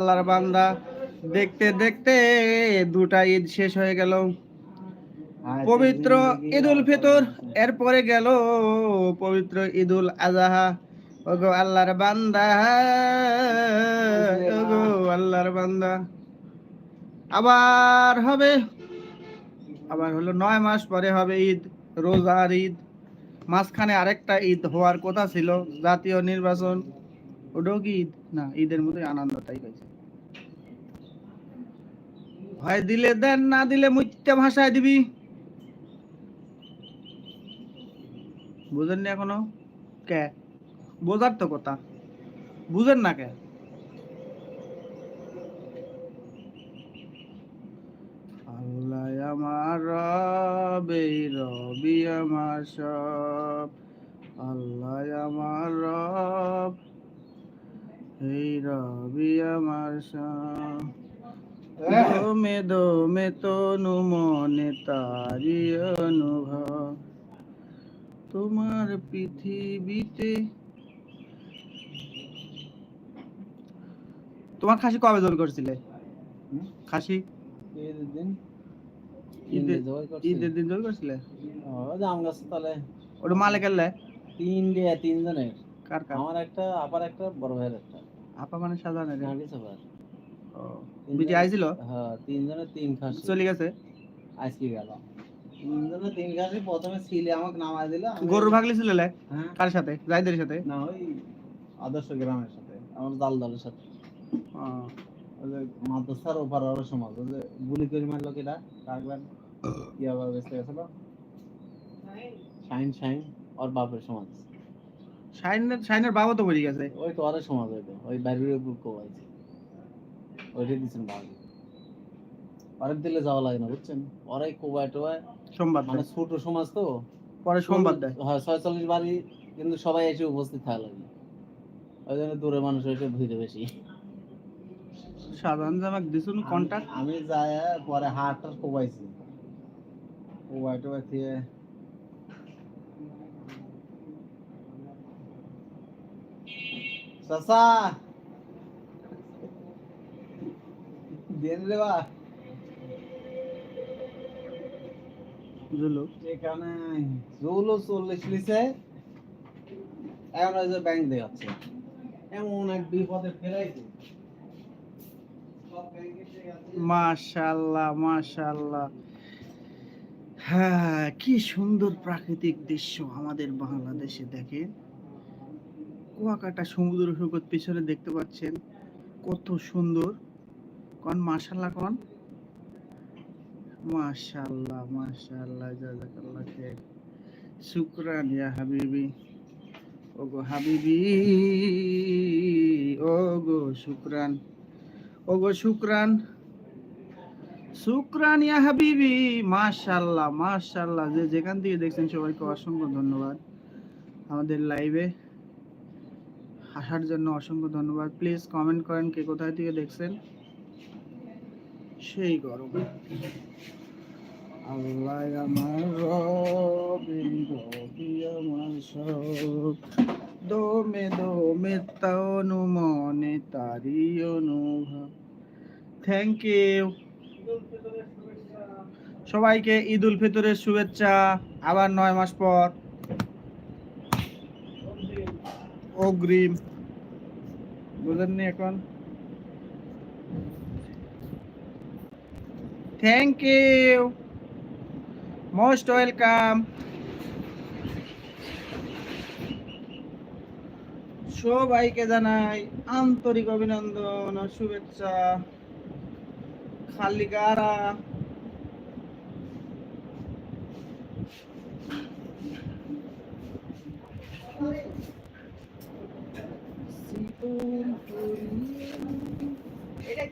আল্লাহর বান্দা। দেখতে দেখতে দুটা ঈদ শেষ হয়ে গেল। পবিত্র ঈদ উল ফিতর এরপরে গেল পবিত্র ঈদ উল আজহা। ওগো আল্লাহর বান্দা ওগো আল্লাহর বান্দা। আবার হবে আবার হলো নয় মাস পরে হবে ঈদ রোজার ঈদ। মাঝখানে আরেকটা ঈদ হওয়ার কথা ছিল জাতীয় নির্বাচন। ওটাও কি ঈদ? না, ঈদের মধ্যে আনন্দ, তাই পাইছে হয় দিলে দেন, না দিলে মুইতে ভাষায় দিবি। বুঝেন না এখনও? কে? বোঝার তো কথা। বুঝেন না কে? আল্লাহ আমার রব, এই রবি আমার সব। আল্লাহ আমার রব এই রবি আমার সব দমে দমে তনু মনে তারি অনুভব। তোমার পৃথিবীতে তোমার খাসি কবে জল করছিলে? খাসি? ঈদের দিন। জল করছিলে। ও, গাছ তলে। ওটা মালে গেলে তিন দিয়ে তিনজনের। কার কার? আমার একটা আবার একটা বড় ভাইয়ের একটা। আপা মানে নাকি? সবার বিটি আইছিল? হ্যাঁ তিন খাসি। চলে গেছে? আজকে গেল। তিন খাসি প্রথমে ছিলে আমাকে নামাই দিল গরুর ভাগলি ছিল লে? হ্যাঁ। কার সাথে? জাইদের সাথে? না ওই আদর্শ গ্রামের সাথে আমার দাল দলের সাথে। ও, মাদ্রাসার ওপার আরও সমাজ ওই যে গুলি করে মারলো কেটা কাকবেন কি আবার বেঁচে গেছিল? শাইন শাইন ওর বাপের সমাজ। শাইনের শাইনের বাবা তো বেরিয়ে গেছে। ওই তো ওরে সমাজ ওই তো ওই বাইরের উপর কোয়াইছে ওইটাই দিচ্ছেন ভাগ অনেক দিলে যাওয়া লাগে না বুঝছেন? ওরাই কোবাই টোবায়। সোমবার মানে ছোট সমাজ তো। পরে সোমবার দেয়। হ্যাঁ ছয়চল্লিশ বাড়ি কিন্তু সবাই এসে উপস্থিত থাকা লাগে। ওই জন্য দূরে মানুষ এসে ভিড়ে বেশি। সাধারণ জামাক দিছুন কন্টাক্ট আমি যাই পরে হাটটা কোবাইছি। কোবাই টোবাই দিয়ে চাচা। দেন রে বা। বুঝলো এখানে জৌলো চল্লিশ লিছে। এখন ওই যে ব্যাংক দেখাচ্ছে। এমন এক বিপদে ফেরাইছে। মাশাআল্লাহ মাশাআল্লাহ হ্যাঁ কি সুন্দর প্রাকৃতিক দৃশ্য আমাদের বাংলাদেশে দেখেন। কুয়াকাটা সমুদ্র সৈকত পিছনে দেখতে পাচ্ছেন কত সুন্দর। কন, মাশাআল্লাহ কন। মাশাআল্লাহ মাশাআল্লাহ, জাযাকাল্লাহ খাইর শুকরান ইয়া হাবিবি। ওগো হাবিবি, ওগো শুকরান ওগো শুকরান। শুকরান ইয়া হাবিবি, মাশাআল্লাহ মাশাআল্লাহ। যে যেখান থেকে দেখছেন সবাইকে অসংখ্য ধন্যবাদ। আমাদের লাইভে আসার জন্য অসংখ্য ধন্যবাদ। প্লিজ কমেন্ট করেন কে কোথায় থেকে দেখছেন। সেই গরম। আল্লাহ আমার রবি রবি আমার সব। দমে দমে তনু মনে তারি অনুভব। থ্যাংক ইউ সবাইকে ঈদ উল ফিতরের শুভেচ্ছা। আবার নয় মাস পর। অগ্রিম। বুঝেননি এখন? থ্যাংক ইউ মোস্ট ওয়েলকাম সবাইকে জানাই আন্তরিক অভিনন্দন ও শুভেচ্ছা। খালি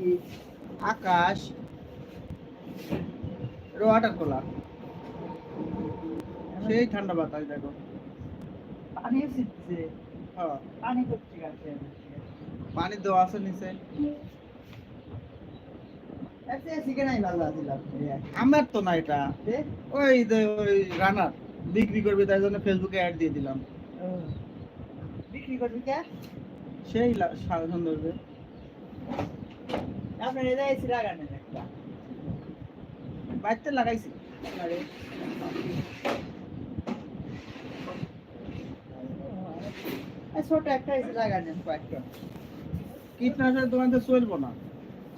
এটা আকাশ। ওয়াটার কোলা সেই ঠান্ডা বাতাস দেখো। পানি ছিটছে হ্যাঁ। পানি করছে গাছে পানি দেওয়া আছে নিচে। আচ্ছা আমার তো না এটা। ওই যে ওই রানার। বিক্রি করবে তাই জন্য ফেসবুকে অ্যাড দিয়ে দিলাম। বিক্রি করবি কে? সেই সৌন্দর্য আপনার এটা এসি লাগানো একটা। বাড়িতে লাগাইছি। ছোট একটা এসি লাগানো কয়েকটা। কীটনাশক দোকান তো চলবো না।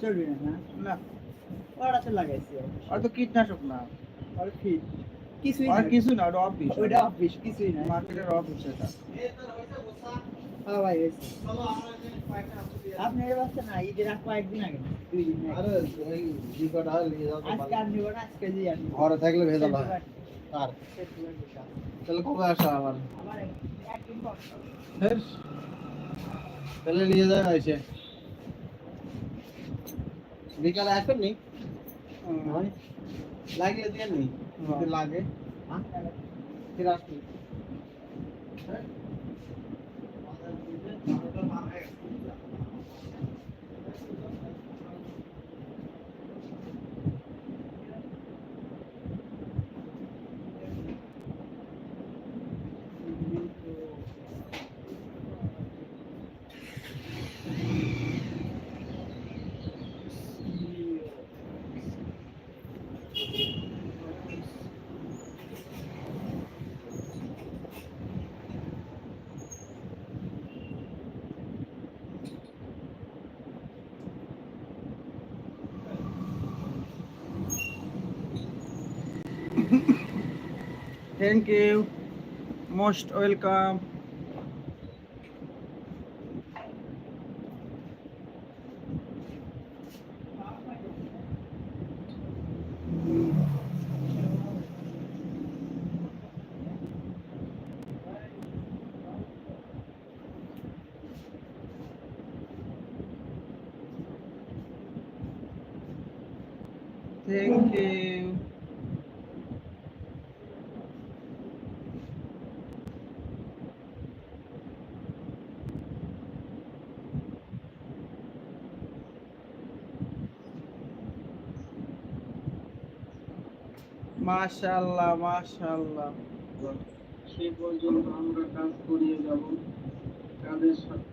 চলবে না না? না। ওরাতে লাগাইছি আর তো কীটনাশক না। আর ফিট কিছুই আর না কিছু না ওটা অফিস ওইটা অফিস কিছুই না মার্কেটের অফিস এটা। হ্যাঁ ভাই আপনার এবার বাচ্চা না ঈদের আর কয়েকদিন আগে না, দুই দিন আগে। আজকে আর নিব না আজকে দিয়ে আনব ঘরে থাকলে ভেজাল হয় সেপ্টেম্বর- আর সেপ্টেম্বর দিকে। তাহলে কবে আসা আবার আবার একদিন পর ফের তাহলে নিয়ে যায় এসে বিকালে আসবেন নি হুম। লাগিয়ে দিয়ে নি হ্যাঁ। যদি লাগে ফির আসবি Thank thank you most welcome মাশাআল্লাহ মাশাআল্লাহ। সে পর্যন্ত আমরা কাজ করিয়ে যাব। কাজের সাথে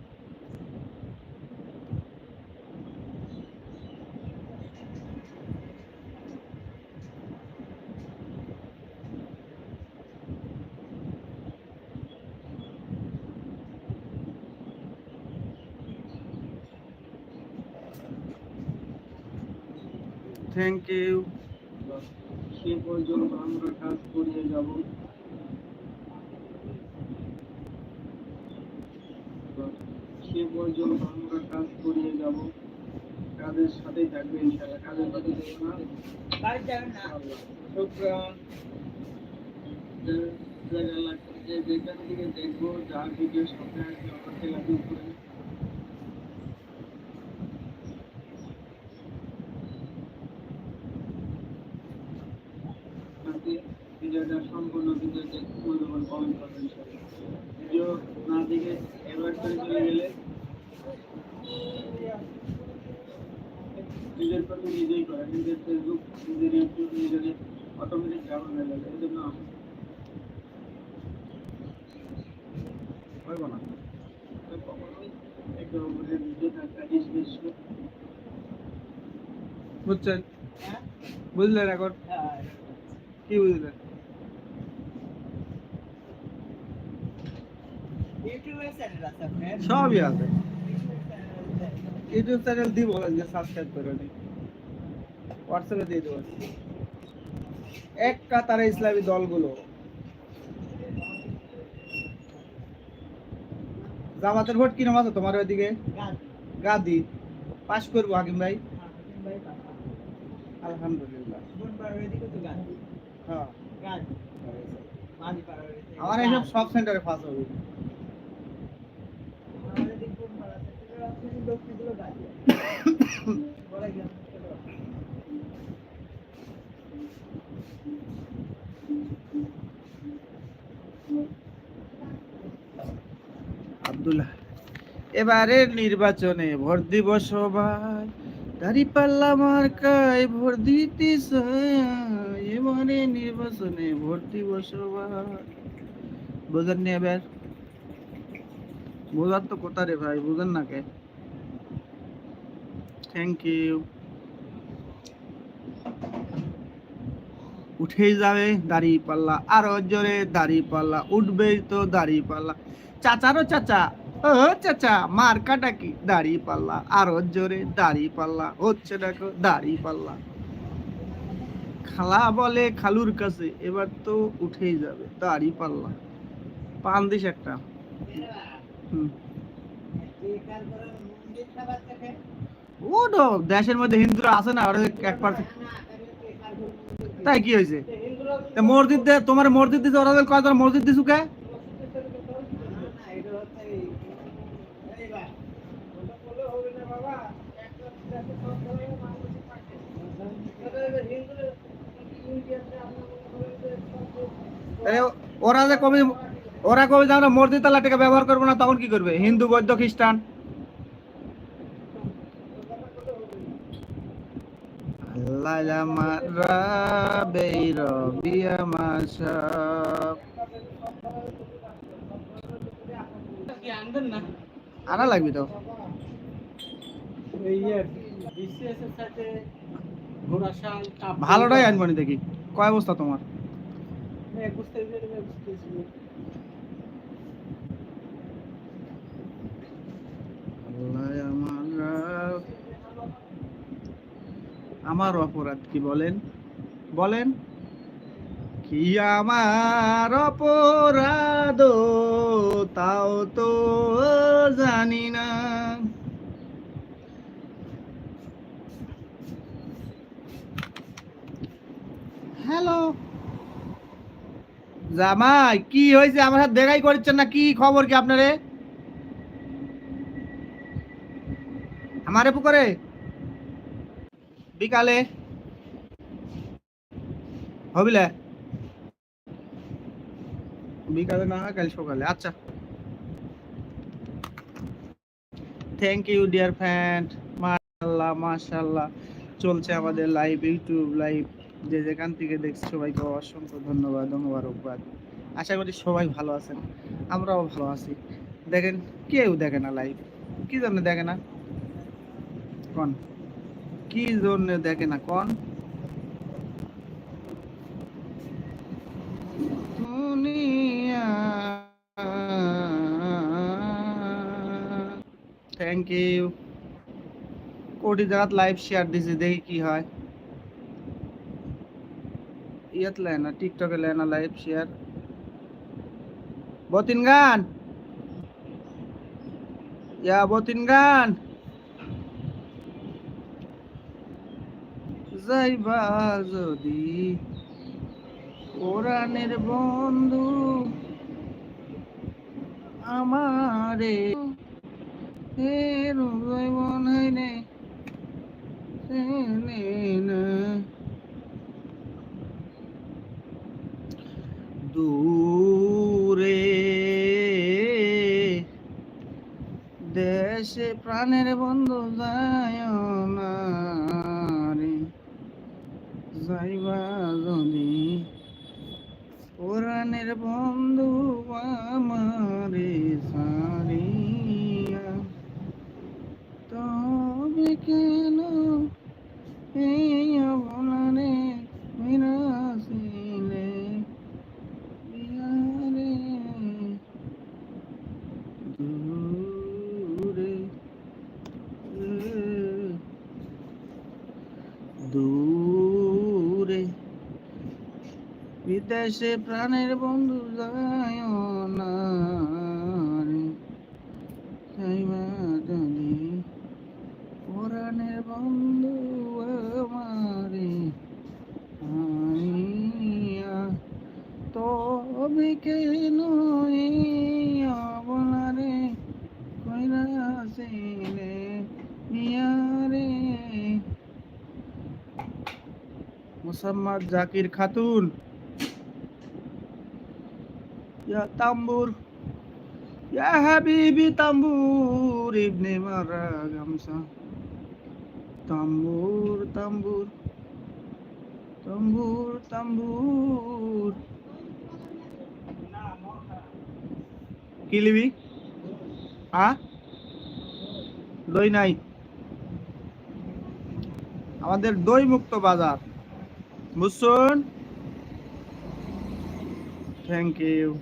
থ্যাংক ইউ সে পর্যন্ত আমরা কাজ করিয়ে যাব। সে পর্যন্ত আমরা কাজ করিয়ে যাব। কাজের সাথেই থাকবে ইনশাআল্লাহ। কাজের সাথে দেখব না? শুক্রান যে- যে যে যেখান থেকে দেখব যার ভিডিও সামনে আসবে আমাকে লাগু করে তাতে ভিডিওটা সম্পূর্ণ ভিডিও দেখে মূল্যবান কমেন্ট করবেন ভিডিও না দেখে এবার করে চলে গেলে নিজের প্রতি নিজেই করে নিজের ফেসবুক নিজের ইউটিউব নিজের অটোমেটিক ডাউন হয়ে যাবে এই জন্য হইব না কখনোই একটা উপরে ভিডিও থাকা ডিসমিস বুঝছেন? হ্যাঁ বুঝলেন এখন? হ্যাঁ। কি বুঝলেন ইউটিউবের চ্যানেল আছে আপনার সবই আছে। ইউটিউব চ্যানেল দিব যে সাবস্ক্রাইব করে নি। হোয়াটসঅ্যাপে দিয়ে দেবো। এক কাতারে ইসলামী দলগুলো। জামাতের ভোট কিরম আছে তোমার ওইদিকে? গাদি পাস করব হাকিম ভাই। আলহামদুলিল্লাহ। হ্যাঁ। আমার। এইসব সব সেন্টারে পাস হবে আমাদের দিক বোন পাড়া সেক্টরে আছে দক্ষিণগুলো গান বলে গেল আব্দুল্লাহ, এবারের নির্বাচনে ভোট দিব সবাই। দাড়ি পাল্লা মার্কায় ভোট দিতে এবারে নির্বাচনে ভোট দিব সবাই। বুঝেন নি এবার বোঝার তো কোথা রে ভাই, বুঝেন না কে? থ্যাংক ইউ উঠেই যাবে দাড়ি পাল্লা, আরও জোরে দাড়ি পাল্লা, উঠবেই তো দাড়ি পাল্লা। চাচারও চাচা, ও চাচা মার কাটা কি? দাড়ি পাল্লা, আরও জোরে দাড়ি পাল্লা, হচ্ছে দেখো দাড়ি পাল্লা। খালা বলে খালুর কাছে, এবার তো উঠেই যাবে দাড়ি পাল্লা। পান দিস একটা। ও তো, দেশের মধ্যে হিন্দুরা আছে না, ওরা এক তাই কি হয়েছে? মসজিদ দে, তোমার মসজিদ দিছে, ওরা কয় তোর মসজিদ দিছু কে? ওরা যে কবি ওরা কবি যে আমরা মসজিদ তালাটিকে ব্যবহার করব না তখন কি করবে? হিন্দু বৌদ্ধ খ্রিস্টান? আনা লাগবে তো। ভালোটাই আনব দেখি। কয় অবস্থা তোমার? বুঝতে বুঝতেছি আল্লাহ আমার রাব। আমার অপরাধ কি বলেন? বলেন, কি আমার অপরাধ? তাও তো জানি না। হ্যালো, জামাই, কি হয়েছে? আমার সাথে দেখাই করছেন না, কি খবর কি আপনারে? আমারে পুকুরে বিকালে। হবিলে বিকালে না কাল সকালে। আচ্ছা। থ্যাংক ইউ ডিয়ার ফ্যান্ড মাশাল্লাহ মাশাল্লাহ চলছে আমাদের লাইভ ইউটিউব লাইভ যে যেখান থেকে দেখছি সবাইকে অসংখ্য ধন্যবাদ মোবারকবাদ আশা করি সবাই ভালো আছেন। আমরাও ভালো আছি। দেখেন, কেউ দেখে না লাইভ কি জন্য দেখে না? কন? কি জন্য দেখে না কন? থ্যাংক ইউ কোটি জায়গাত লাইভ শেয়ার দিছি, দেখি কি হয়। ইয়াত লেয় না টিকটকে লেয় না লাইভ শেয়ার বতিন গান। ইয়া, বতিন গান। যাইবা যদি। কোরআনের বন্ধু আমারে দূরে দেশে প্রাণের বন্ধু যায় না। যাইবা যদি পুরাণের বন্ধু আমারে সারিয়া তবে কেন এই অবলারে মিরাসিলে বিহারে দূরে দূরে বিদেশে প্রাণের বন্ধু যায় না রে। যাইবা যদি বন্ধু আমারে তবে কেন এই অবলারে কইরা মিয়ারে মোসাম্মদ জাকির খাতুন তাম্বুর, ইয়া হাবিবি তাম্বুর, ইবনে মারা গামসা তাম্বুর তাম্বুর তাম্বুর তাম্বুর। কি লিবি? আ? লই নাই। আমাদের দই মুক্ত বাজার। বুঝছুন? Thank you